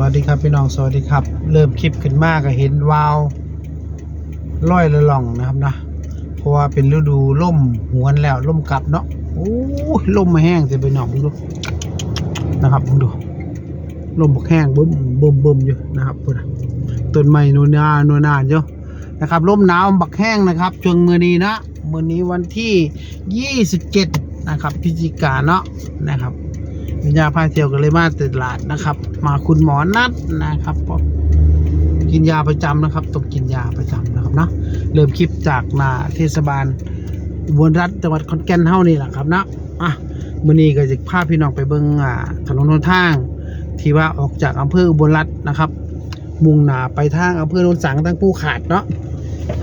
วัสดีครับพี่น้องสวัสดีครับ เริ่มคลิปขึ้นมากก็เห็นวาวลอยละล่องนะครับนะเพราะว่าเป็นฤดูล่มหวนแล้วล่มกลับเนาะโอ้ล่มมาแห้งจะไปหนองดูนะครับมึงดูล่มบกแห้งบึ้มบึ้มบึ้มอยู่นะครับพุ่นน่ะต้นไม้นูนานูนานอยู่นะครับล่มหนาวบักแห้งนะครับช่วงมือนี้นะมือนี้วันที่ 27 นะครับพฤศจิกาเนาะนะครับ วิญญาพาเที่ยวกันเลยมาตลาดนะครับ มาคุณหมอนัดนะครับกินยาประจำนะครับต้องกินยาประจำนะครับเนาะเริ่มคลิปจากนาเทศบาลอุบลรัฐจังหวัดขอนแก่นเท่านี่แหละครับเนาะอะมื้อนี้ก็จะพาพี่น้องไปเบิ่งอ่าถนนหนทาง ที่ว่าออกจากอำเภออุบลรัฐนะครับ มุ่งหน้าไปทางอำเภอโนนสังทางผู้ขาดเนาะ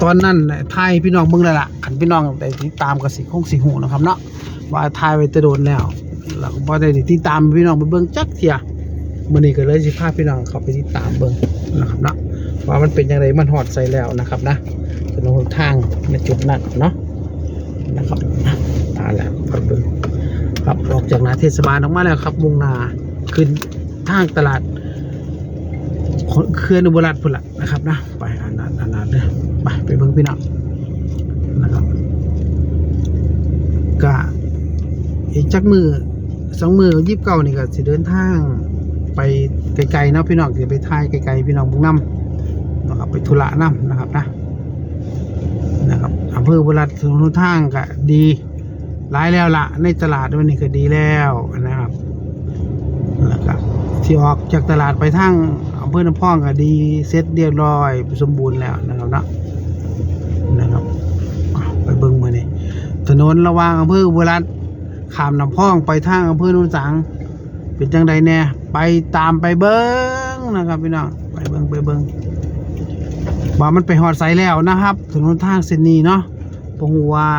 ตอนนั้นน่ะทายพี่น้องเบิ่งแล้วล่ะขันพี่น้องได้ติดตามกับสิคงสิหูนะครับเนาะว่าทายไว้จะโดนแล้ว แล้วก็พอได้ติดตามพี่น้องไปเบิ่งจักเทียมื้อนี้ก็เลยสิพาพี่น้องเขาไปติดตามเบิ่งนะครับเนาะว่ามันเป็นยังไงมันฮอดใส่แล้วนะครับนะถนนหนทางในจุดนั้นเนาะนะครับตาแล้วไปเบิ่งครับออกจากนาเทศบาลออกมาแล้วครับมุ่งนาขึ้นทางตลาดเคลื่อนอุบลรัฐพุ่นละนะครับนะไปอ่านอ่านอ่านอ่านเลยไปไปเบิ่งพี่น้องนะครับก็อีกจักมือ สองมือยิบเก้านี่ก็สิเดินทางไปไกลๆนะพี่น้องจะไปทายไกลๆพี่น้องบุงน้ำนะครับไปธุระน้ำนะครับนะนะครับอำเภอบุรัถนนทางก็ดีหลายแล้วละในตลาดวันนี้ก็ดีแล้วนะครับแล้วก็ที่ออกจากตลาดไปทางอำเภอน้ำพองก็ดีเสร็จเรียบร้อยสมบูรณ์แล้วนะครับนะนะครับไปเบิ้งมานี่ถนนระหว่างอำเภอบุรัถ ขามน้ำพ้องไปทางอำเภอโนนสังเป็นจังใดแน่ไปตามไปเบิ้งนะครับพี่น้องไปเบิ้งไปเบิ้งว่ามันไปหอดไสแล้วนะครับถนนทางเส้นนี้เนาะปงว่า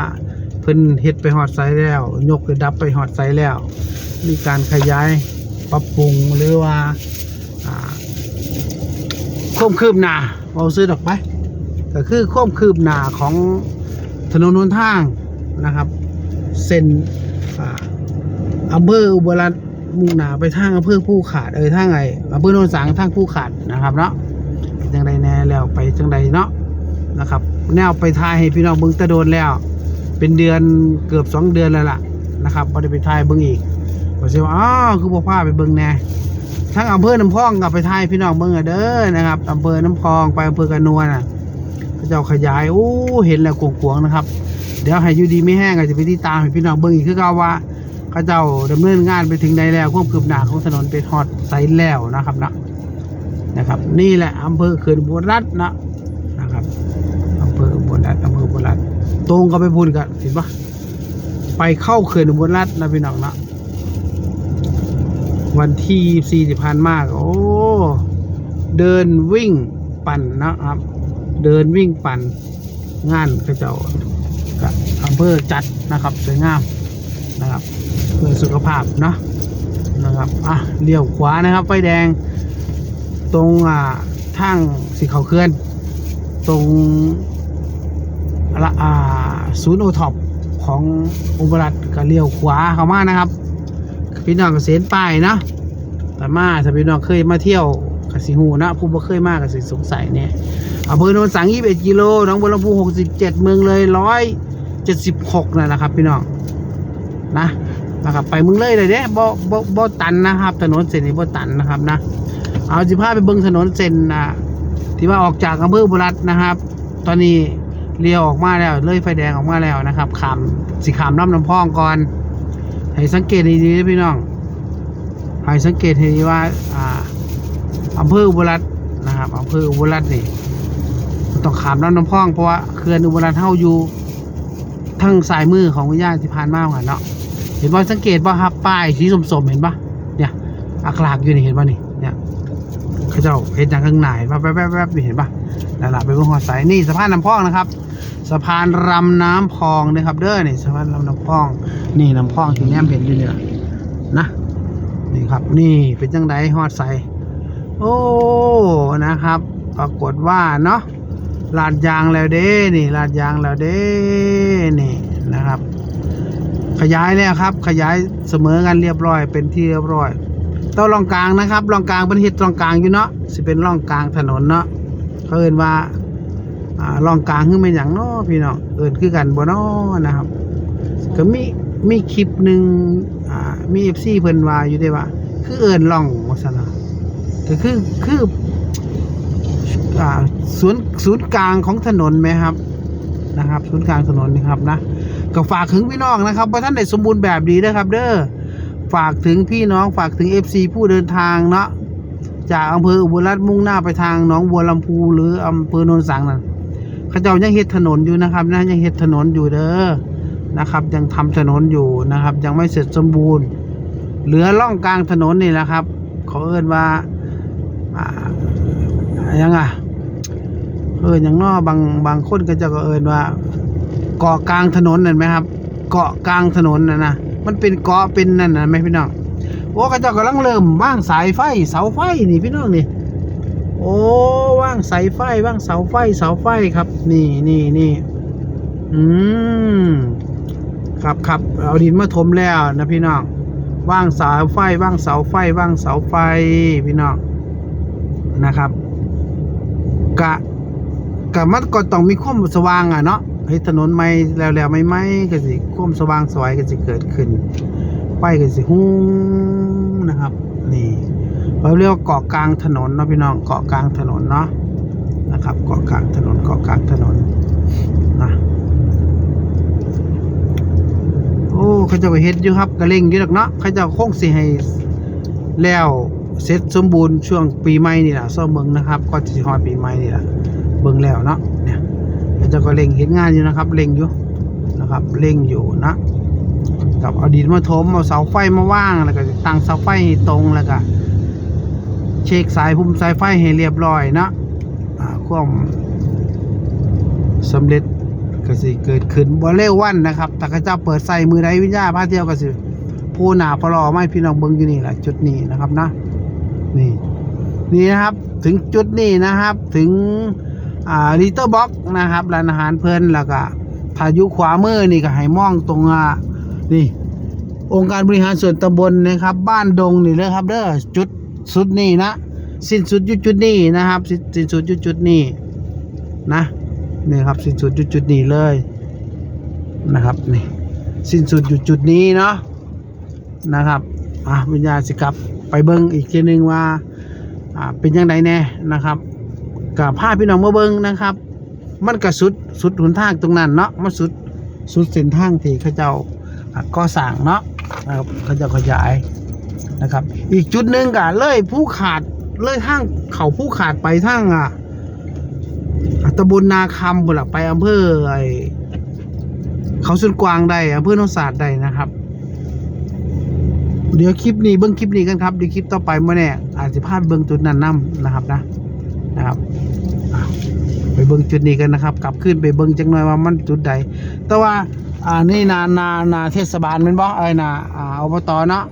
เพิ่นเฮ็ดไปหอดไสแล้วยกระดับไปหอดไสแล้ว มีการขยายปรับปรุงหรือว่าควบคืบหนาเอาซื้อดอกไปก็คือควบคืบหนาของถนนหนทางนะครับ เส้น อ่าอำเภออุบลรัตน์มุ่งหน้าไปทางอำเภอผู้ขาดเออทางไงอำเภอโนนสังทางผู้ขาดนะครับเนาะจังใดแน่แล้วไปจังใดเนาะนะครับ แนวไปทายให้พี่น้องเบิ่งตะโดนแล้ว เป็นเดือนเกือบสองเดือนแล้วล่ะนะครับบ่ได้ไปทายเบิ่งอีกก็สิว่าอ้าวคือบ่พาไปเบิ่งแน่ทั้งอำเภอน้ำพองกับไปทายพี่น้องเบิ่งอะเด้อนะครับอำเภอน้ำพองไปอำเภอกระนวลน่ะ เขาเจ้าขยายโอ้เห็นแล้วกวงๆนะครับ เดี๋ยวให้ยูดีไม่แห้งก็จะไปที่ตามให้พี่น้องเบิ่งอีกคือเก่าว่าเขาเจ้าดำเนินงานไปถึงใดแล้วควบคืบหน้าของถนนเป็นฮอดไซส์แล้วนะครับนะนะครับ นี่แหละอำเภอเขื่อนอุรัฐนะนะครับอำเภออุรัฐอำเภออุรัฐตรงกับไปพูนกันเห็นปะไปเข้าเขื่อนอุรัฐนะพี่น้องนะวันที่สี่สิบพันมาก โอ้ เดินวิ่งปั่นนะครับ เดินวิ่งปั่นงานเขาเจ้ากับอำเภอจัดนะครับสวยงามนะครับเพื่อสุขภาพเนาะนะครับอะเลี้ยวขวานะครับไฟแดง ตรงอ่าทางสีเขาเคลื่อน ตรงละอ่าศูนย์โอท็อปของอุบลรัฐก็เลี้ยวขวาเข้ามานะครับ พี่น้องก็เส้นป้ายเนาะแต่มาถ้าพี่น้องเคยมาเที่ยว กสิหูนะผู้บ่เคยมากกสิสงสัยเนี่ยอำเภอโนนสัง21กิโลหนองบัวลำพู67เจ็ดเมืองเลยร้อยเจ็ดสิบหกนะนะครับ พี่น้องนะนะครับไปเมึงเลยเลยเด้บ่บ่บ่ตันนะครับ ถนนเส้นนี้บ่ตันนะครับนะเอาสิพาไปเบิ่งถนนเส้นอะที่ว่าออกจากอำเภอบุรัตนะครับ ตอนนี้เลี้ยวออกมาแล้วเลยไฟแดงออกมาแล้วนะครับขามสิขามน้ำน้ำพองก่อนให้สังเกตดีๆนะพี่น้องให้สังเกตให้ดีว่าอ่า อำเภออุบลรัตน์นะครับอำเภออุบลรัตน์นี่ต้องขามน้ำน้ำพองเพราะว่าเขื่อนอุบลรัตน์เฮาอยู่ทางสายมือของวิญญาณที่ผ่านมาเหมือนเนาะเห็นว่สังเกตว่ครับป้ายสีสมๆเห็นปะเนี่ยอักลากอยู่นี่เห็นปะนี่เนี่ยเขาเจ้าเห็นจากข้างในแวบๆๆๆนี่เห็นปะนั่นแหละไปเบนหัวสายนี่สะพานน้ำพองนะครับสะพานรำน้ำพองนะครับ เด้อนี่สะพานรำน้ำพอง นี่น้ำพองที่แนมเห็นอยู่เนี่ยนะนี่ครับนี่เป็นจังไดฮอดใส โอ้นะครับ ปรากฏว่าเนาะลาดยางแล้วเด้นี่ลาดยางแล้วเด้นี่นะครับ ขยายแล้วครับ ขยายเสมอกันเรียบร้อย เป็นที่เรียบร้อยเต้องร่องกลางนะครับร่องกลางเป็นเฮ็ดร่องกลางอยู่เนาะสิเป็นร่องกลางถนนเนาะเขาเอินว่าอ่าร่องกลางคือเป็นหยังเนาะพี่น้องเอินคือกันบ่เนาะนะครับ ก็มีมีคลิปหนึ่งอ่ามี FC เพิ่นว่าอยู่ได้ว่า คือเอินร่องว่าซั่นน่ะ ก็คือคืออ่าศูนย์ศูนย์กลางของถนนไหมครับนะครับศูนย์กลางถนนนี่ครับนะก็ฝากถึงพี่น้องนะครับว่าท่านได้สมบูรณ์แบบดีนะครับ เด้อฝากถึงพี่น้องฝากถึง FC ผู้เดินทางเนาะจากอำเภออุบลรัตน์มุ่งหน้าไปทางหนองบัวลำพูหรืออำเภอโนนสังนั่นเขาเจ้ายังเฮ็ดถนนอยู่นะครับนะยังเฮ็ดถนนอยู่เด้อนะครับ ยังทำถนนอยู่นะครับ ยังไม่เสร็จสมบูรณ์ เหลือร่องกลางถนนนี่แหละครับขาเอิ้นว่า ยังอะเอออย่างนอบางบางคนก็จะก็เอินว่า เกาะกลางถนนนั่นไหมครับ เกาะกลางถนนนะนะมันเป็นเกาะเป็นนั่นนะไหมพี่น้องโอ้ก็เจ้ากำลังเริ่มว่างสายไฟเสาไฟนี่พี่น้องนี่โอ้ว่างสายไฟว่างเสาไฟเสาไฟครับ นี่นี่นี่อืมครับครับเอาดินมาถมแล้วนะพี่น้องว่างสายไฟว่างเสาไฟว่างเสาไฟพี่น้อง นะครับกะกะมันก็ต้องมีความสว่างอะเนาะเฮ็ดถนนใหม่แล้วแล้วไม่ไหมก็สิความสว่างสวยก็สิเกิดขึ้นไฟก็สิหุ้งนะครับ นี่เราเรียกว่าเกาะกลางถนนเนาะพี่น้องเกาะกลางถนนเนาะนะครับเกาะกลางถนนเกาะกลางถนนนะโอ้เขาจะไปเฮ็ดอยู่ครับก็เร่งอยู่ดอกเนาะเขาจะคงสิให้แล้ว เสร็จสมบูรณ์ช่วงปีใหม่นี่แหละซ่อมเบิ่งนะครับ ก็จะฮอดปีใหม่นี่แหละเบิ่งแล้วเนาะเนี่ยแล้วเจะก็เร่งเห็นงานอยู่นะครับเร่งอยู่นะครับเร่งอยู่นะกับเอาดินมาถมเอาเสาไฟมาว่างแล้วก็ตั้งเสาไฟตรงแล้วก็เช็คสายพุ่มสายไฟให้เรียบร้อยนะความสำเร็จก็สิเกิดขึ้นบ่เร็ววันนะครับแต่ก็จะเปิดใส่มือใดวิญญาพาเที่ยวก็สิผู้หนาพลอไม่พี่น้องเบิ้งอยู่นี่แหละจุดนี้นะครับนะ นี่ นี่นะครับถึงจุดนี้นะครับถึงอ่าลิตเติ้ลบ็อกนะครับร้านอาหารเพลินแล้วก็ถ้าอยู่ขวามือนี่ก็ให้มองตรงอ่านี่ องค์การบริหารส่วนตำบลนะครับ บ้านดงนี่เลยครับเด้อจุดสุดนี้นะสิ้นสุดอยู่จุดนี้นะครับ สิ้นสุดจุดนี้นะนี่ครับสิ้นสุดอยู่จุดนี้เลยนะครับนี่สิ้นสุดอยู่จุดนี้เนาะนะครับอะวิญญาณสิกลับ ไปเบิ้งอีกทีนึงว่าเป็นยังไงแน่นะครับกับภาพพี่น้องมาเบิ้งนะครับ มันก็สุดสุดหนทางตรงนั้นเนาะมันสุดสุดเส้นทางที่เขาเจ้าก่อสร้างเนาะนะครับเขาเจ้าขยายนะครับ อีกจุดหนึ่งก็เลยผู้ขาดเลยทางเขาผู้ขาดไปทางอะอะตำบลนาคำบุนละไปอำเภอไอเขาสุนกวางได้อำเภอโนนศาสตร์ได้นะครับ เดี๋ยวคลิปนี้เบิ้งคลิปนี้กันครับเดี๋ยวคลิปต่อไปเมื่อแน่อาจจะพลาดเบิ้งจุดนั้นนํนะครับนะนะครับไปเบิ้งจุดนี้กันนะครับ กลับขึ้นไปเบิ้งจังหน่อยว่ามันจุดใด แต่ว่าอ่านี่นานานาเทศบาลแมันบ่เอ้นาอ่าอบตเนาะ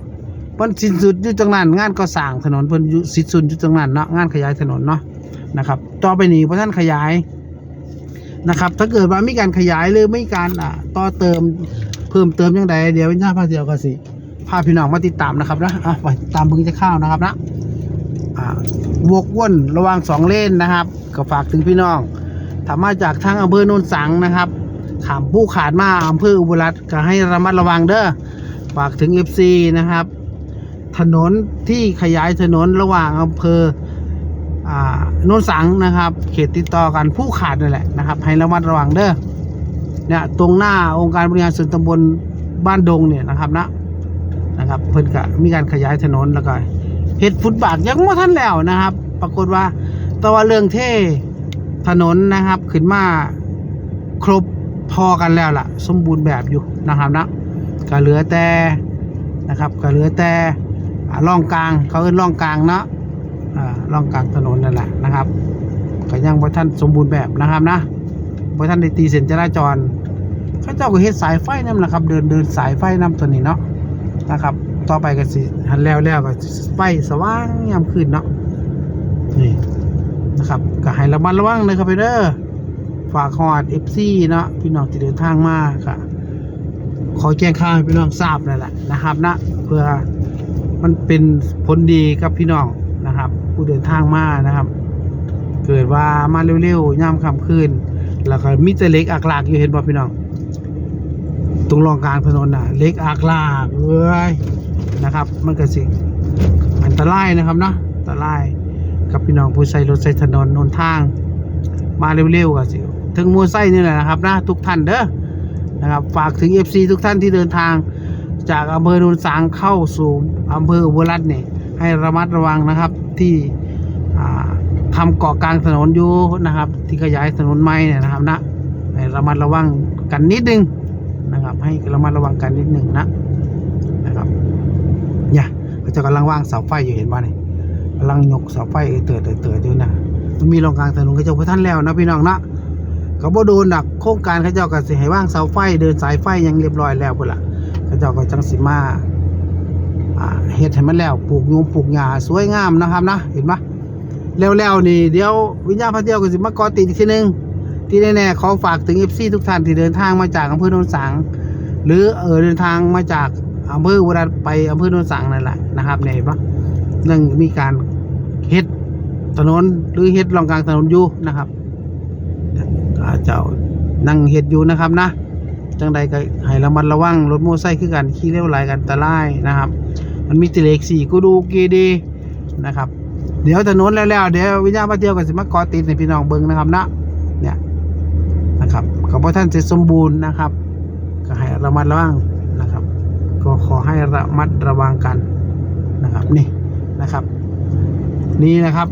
เพิ่นสิ้นสุดอยู่ตรงนั้น งานก็สร้างถนนเพิ่นสิ้นสุดอยู่ตรงนั้นเนาะงานขยายถนนเนาะนะครับ ต่อไปนี้พระท่านขยายนะครับ ถ้าเกิดว่ามีการขยายหรือไม่การอ่าต่อเติมเพิ่มเติมยังไงเดี๋ยววิญญาณพาเที่ยวก็สิ พาพี่น้องมาติดตามนะครับนะอะไปตามบึงจะข้าวนะครับนะอ่าวกวนระหว่างสองเลนนะครับ ก็ฝากถึงพี่น้องถ้ามาจากทางอำเภอโนนสังนะครับขามผู้ขาดมาอำเภออุบลรัตก็ให้ระมัดระวังเด้อฝากถึง FC นะครับ ถนนที่ขยายถนนระหว่างอำเภอโนนสังนะครับ เขตติดต่อกันผู้ขาดนั่นแหละนะครับ ให้ระมัดระวังเด้อเนี่ยตรงหน้าองค์การบริหารส่วนตำบลบ้านดงเนี่ยนะครับนะ นะครับ เพิ่นก็มีการขยายถนนแล้วก็เฮ็ดฟุตบาทยังไม่ทันแล้วนะครับ ปรากฏว่าแต่ว่าเรื่องเท่ถนนนะครับ ขึ้นมาครบพอกันแล้วล่ะ สมบูรณ์แบบอยู่นะครับนะก็เหลือแต่นะครับก็เหลือแต่อ่าร่องกลางเขาเอิ้นร่องกลางเนาะอ่าร่องกลางถนนนั่นแหละนะครับก็ยังบ่ทันสมบูรณ์แบบนะครับนะบ่ทันได้ตีเส้นจราจรเขาเจ้าก็เฮ็ดสายไฟนำล่ะครับ เดินเดินสายไฟนำตัวนี้เนาะ นะครับ ต่อไปก็สิหันแล้วแล้วก็ไฟสว่างยามคืนเนาะนี่นะครับก็ให้ระมัดระวังเลยครับไปเด้อฝากฮอด FC เนาะพี่น้องที่เดินทางมาค่ะขอแจ้งข่าวให้พี่น้องทราบนั่นแหละนะครับนะเพื่อมันเป็นผลดีกับพี่น้องนะครับ ผู้เดินทางมานะครับ เกิดว่ามาเร็วๆย่ามค่ำคืนแล้วก็มีแต่เล็กอักลากอยู่เห็นบ่พี่น้อง ตรงรองกลางถนนน่ะ เล็กอักลากเอ้ยนะครับ มันก็สิอันตรายนะครับเนาะอันตรายกับพี่น้องผู้ใช้รถใช้ถนนหนทาง มาเร็วๆก็สิถึงมัวไส้นี่แหละนะครับนะทุกท่านเด้อนะครับฝากถึง FC ทุกท่านที่เดินทาง จากอำเภอโนนสางเข้าสู่อำเภออุบลรัตน์เนี่ยให้ระมัดระวังนะครับที่อ่าทำเกาะกลางถนนอยู่นะครับ ที่ขยายถนนใหม่เนี่ยนะครับนะให้ระมัดระวังกันนิดนึง ให้ระมัดระวังกันนิดหนึ่งนะนะครับเนี่ยเขาจะกำลังวางเสาไฟอยู่เห็นป่ะเนี่กำลังยกเสาไฟเออเติร์ดเติร์ดเติร์ดอยู่นะมันมีรองกลางถนนเขาจะพท่านแล้วนะพี่น้องนะก็บ่โดนดักโครงการเขาเจ้าก็สิให้ว่างเสาไฟเดินสายไฟยังเรียบร้อยแล้วพุ่นละเขาเจ้าก็จังสิมาเฮ็ดให้มันแล้วปลูกยูงปลูกหญ้าสวยงามนะครับนะเห็นปะแล้วๆนี่เดี๋ยววิญญาณพระเจ้าก็สิมาก่อติดอีกทีหนึงที่แน่ๆขอฝากถึง FC ทุกท่านที่เดินทางมาจากอำเภอโนนสัง หรือเออเดินทางมาจากอำเภออุบลรัตน์ไปอำเภอโนนสังนั่นแหละนะครับเนี่ยเห็นปะนั่งมีการเฮ็ดถนนหรือเฮ็ดรองกลางถนนอยู่นะครับก็เจ้านั่งเฮ็ดอยู่นะครับนะจังใดก็ให้ระมัดระวังรถโมไซค์คือกันขี่เร็วหลายกันอันตรายนะครับ มันมีติเลขสี่กูดูเกดีนะครับ เดี๋ยวถนนแล้วๆเดี๋ยววิญญาณมาเที่ยวกันสิมาเกอติดในพี่น้องเบิ่งนะครับนะเนี่ยนะครับขอบพระท่านเสร็จสมบูรณ์นะครับ ก็ให้ระมัดระวังนะครับ ก็ขอให้ระมัดระวังกันนะครับนี่นะครับ นี่นะครับ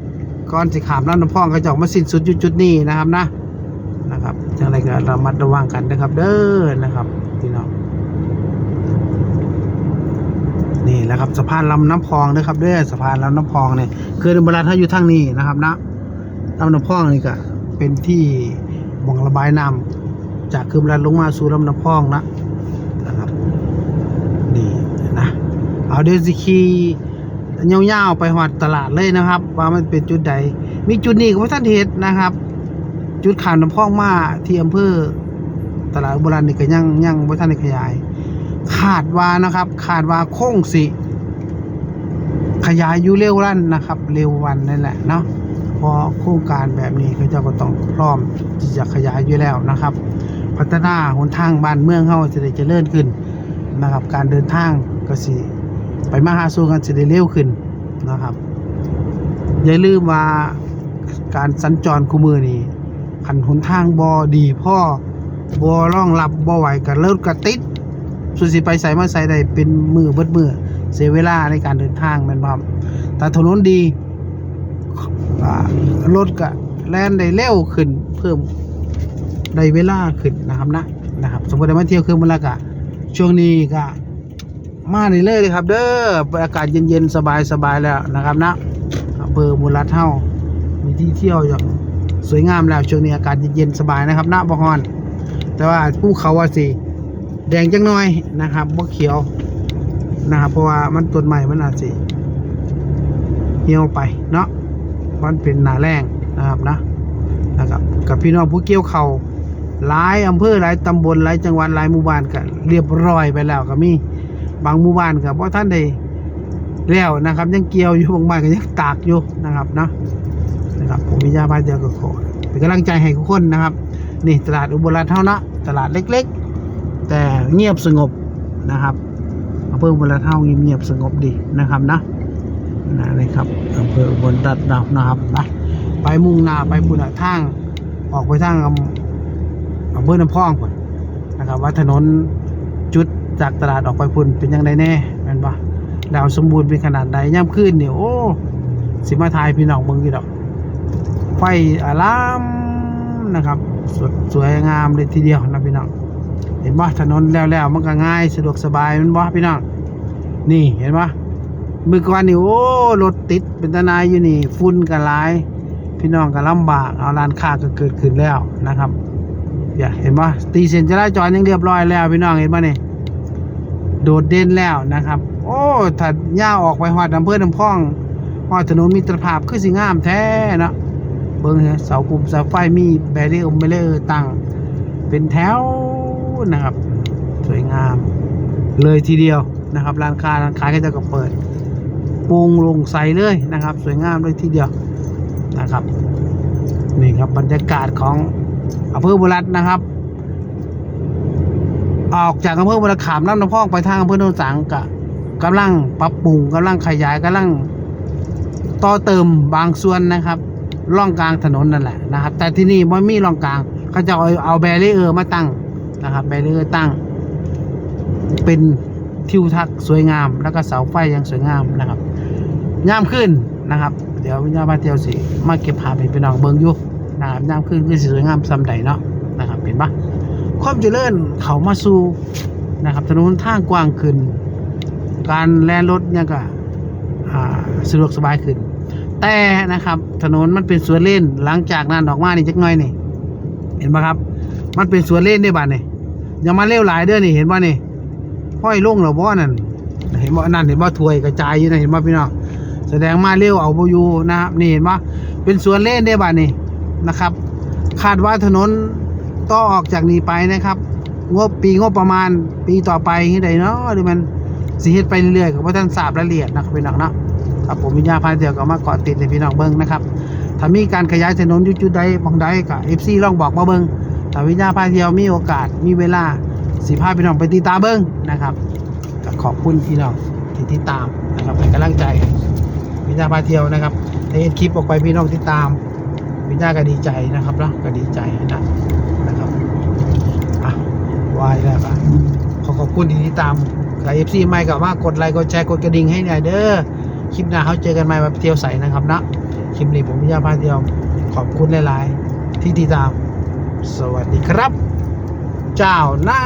ก่อนสิขามลำน้ำพองก็จะออกมาสิ้นสุดจุดนี้นะครับนะนะครับจังไรก็ระมัดระวังกันนะครับ เด้อนะครับพี่น้องนี่แหละครับสะพานลำน้ำพองนะครับเด้อสะพานลำน้ำพองเนี่ยคือเวลาถ้าอยู่ทางนี้นะครับนะลำน้ำพองนี่ก็เป็นที่บ่งระบายน้ำ จากคืมรันลงมาสู่ลำน้ำพองนะนะครับนี่นะเอาเดี๋ยวสิคีเงาวๆไปหอดตลาดเลยนะครับ ว่ามันเป็นจุดใด มีจุดนี้ก็บ่ท่านเห็นนะครับ จุดขามน้ำพองมาที่อำเภอตลาดโบราณนี่ก็ยังยังบ่ทันได้ขยายคาดว่านะครับคาดว่าคงสิขยายอยู่เร็วรันนะครับ เร็ววันนั่นแหละเนาะเพราะโครงการแบบนี้เขาเจ้าก็ต้องพร้อมที่จะขยายอยู่แล้วนะครับ พัฒนาหนทางบ้านเมืองเฮาจะได้เจริญขึ้นนะครับ การเดินทางก็สิไปมาหาสู่กันสิได้เร็วขึ้นนะครับ อย่าลืมว่าการสัญจรคู่มือนี้คันหนทางบอดีพ่อบอร่องรับบ่ไหวกันเลิกกระติดสุดสิไปใส่มาใส่ได้เป็นมือเบิดมือเสียเวลาในการเดินทางแม่นบ่ครับแต่ถนนดีรถก็แล่นได้เร็วขึ้นเพิ่ม ได้เวลาขึ้นนะครับนะนะครับ สมมติได้มาเที่ยวคืนมันละกะช่วงนี้ก็มาในี่เลยเลยครับ เด้ออากาศเย็นๆสบายๆแล้วนะครับนะอำเภอมูลรัดเฮามีที่เที่ยวอย่างสวยงามแล้วช่วงนี้อากาศเย็นๆสบายนะครับน้าบฮอน แต่ว่าภูเขาว่าสิแดงจังน้อยนะครับบ่เขียวนะครับเพราะว่ามันต้นใหม่มันอาจสิเหี่ยวไปเนาะมันเป็นหนาแรงนะครับนะนะครับกับพี่น้องผู้เกี่ยวเขาว หลายอำเภอหลายตำบลหลายจังหวัดหลายหมู่บ้านก็เรียบร้อยไปแล้วก็มีบางหมู่บ้านก็บ่ท่านได้แล้วนะครับ ยังเกี่ยวอยู่บางบ้านก็ยังตากอยู่นะครับเนาะนะครับผมมียาบ้านเดียวกับขอเป็นกำลังใจให้ทุกคนนะครับ นี่ตลาดอุบลรัตน์เท่านะตลาดเล็ก ๆ แต่เงียบสงบนะครับอำเภออุบลรัตน์เท่าเงียบๆสงบดีนะครับนะนะเลยครับอำเภออุบลรัตน์เรานะครับไปไปมุ่งหน้าไปปุ่นทางออกไปทาง อำอำเภอน้ำพองพุ่นนะครับ ว่าถนนจุดจากตลาดออกไปพุ่นเป็นยังไงแน่แม่นปะแล้วสมบูรณ์เป็นขนาดใดย่ำขึ้นเนี่ยโอ้สิมาทายพี่น้องเบิ่งกี่ดอกไฟอารามนะครับสวยสวยงามเลยทีเดียวนะพี่น้องเห็นปะถนนแล้วแล้วมันก็ง่ายสะดวกสบายมันบ่พี่น้องนี่เห็นปะมือก่อนนี่โอ้รถติดเป็นตนายอยู่นี่ฝุ่นก็หลาย พี่น้องก็ลำบากเอาร้านค้าก็เกิดขึ้นแล้วนะครับ อย่าเห็นปะตีเส้นจราจรยังเรียบร้อยแล้วพี่น้องเห็นปะนี่โดดเด่นแล้วนะครับ โอ้ถ้าย่าออกไปหอดอำเภอน้ำพองหอดถนนมิตรภาพคือสิงามแท้เนาะเบิ้งฮะเสาคุมเสาไฟมีแบเรียร์เบลเลอร์ตั้งเป็นแถวนะครับ สวยงาม เลยทีเดียวนะครับร้านค้าร้านค้าก็จะก็เปิดปร่งลงใสเลยนะครับ สวยงามเลยทีเดียวนะครับนี่ครับบรรยากาศของ อำเภอบุรัตนะครับ ออกจากอำเภอบุรขามน้ำน้ำพองไปทางอำเภอโนนสังกะกำลังปรับปรุงกำลังขยายกำลังต่อเติมบางส่วนนะครับร่องกลางถนนนั่นแหละนะครับ แต่ที่นี่มันมีร่องกลางเขาจะเอาเอาแบรีเออร์มาตั้งนะครับ แบรีเออร์ตั้ง เป็นทิวทัศน์สวยงาม แล้วก็เสาไฟยังสวยงามนะครับย่ามขึ้นนะครับ เดี๋ยววิญญาณมาเที่ยวสิมาเก็บภาพให้พี่น้องเบิ่งอยู่ นะครับยามขึ้นคือสิสวยงามซ้ำใดเนาะนะครับเห็นปะความเจริญเขามาสู่นะครับถนนทางกว้างขึ้น การแล่นรถเนี่ยก็สะดวกสบายขึ้น แต่นะครับ ถนนมันเป็นสวนเล่นหลังจากนั้นออกมานี่จักหน่อยนี่ เห็นปะครับ มันเป็นสวนเล่นได้บ้านนี่อย่ามาเลี้ยวหลายเด้อนี่เห็นป่ะนี่ห้อยลงหรอบ่นั่นเห็นบ่นั่นเห็นบ่ถวยกระจายอยู่นะเห็นบ่พี่น้องแสดงมาเลี้ยวเอาบ่อยู่นะครับนี่เห็นบ่เป็นสวนเล่นได้บ้านนี่ นะครับ คาดว่าถนนต่องออกจากนี้ไปนะครับ งบปีงบประมาณปีต่อไปที่ใดเนาะหรือมันสิเฮ็ดไปเรื่อยๆกับว่าท่านทราบรายละเอียดนะครับพี่น้องเนาะครับผมวิญญาพาเดียวก็มาเกาะติดในพี่น้องเบิ้งนะครับถ้ามีการขยายถนนยุจุดใดบางใดก็เอฟซีลองบอกมาเบิ้งถ้าวิญญาพาเดียวมีโอกาสมีเวลาสิพาพี่น้องไปติดตามเบิ้งนะครับก็ขอบคุณพี่น้องที่ติดตามนะครับเป็นกำลังใจวิญญาพาเที่ยวนะครับในคลิปออกไปพี่น้องติดตาม วิญญาก็ดีใจนะครับนะก็ดีใจนะนะครับอะวายแล้วครับขอขอบคุณที่ติดตามกับเอฟซีใหม่กับว่ากดไลค์กดแชร์กดกระดิ่งให้หน่อยเด้อคลิปหน้าเขาเจอกันใหม่แบบเที่ยวใสนะครับนะคลิปนี้ผมวิญญาพาเที่ยวขอบคุณหลาย ๆ ที่ติดตาม สวัสดีครับ เจ้าหน้า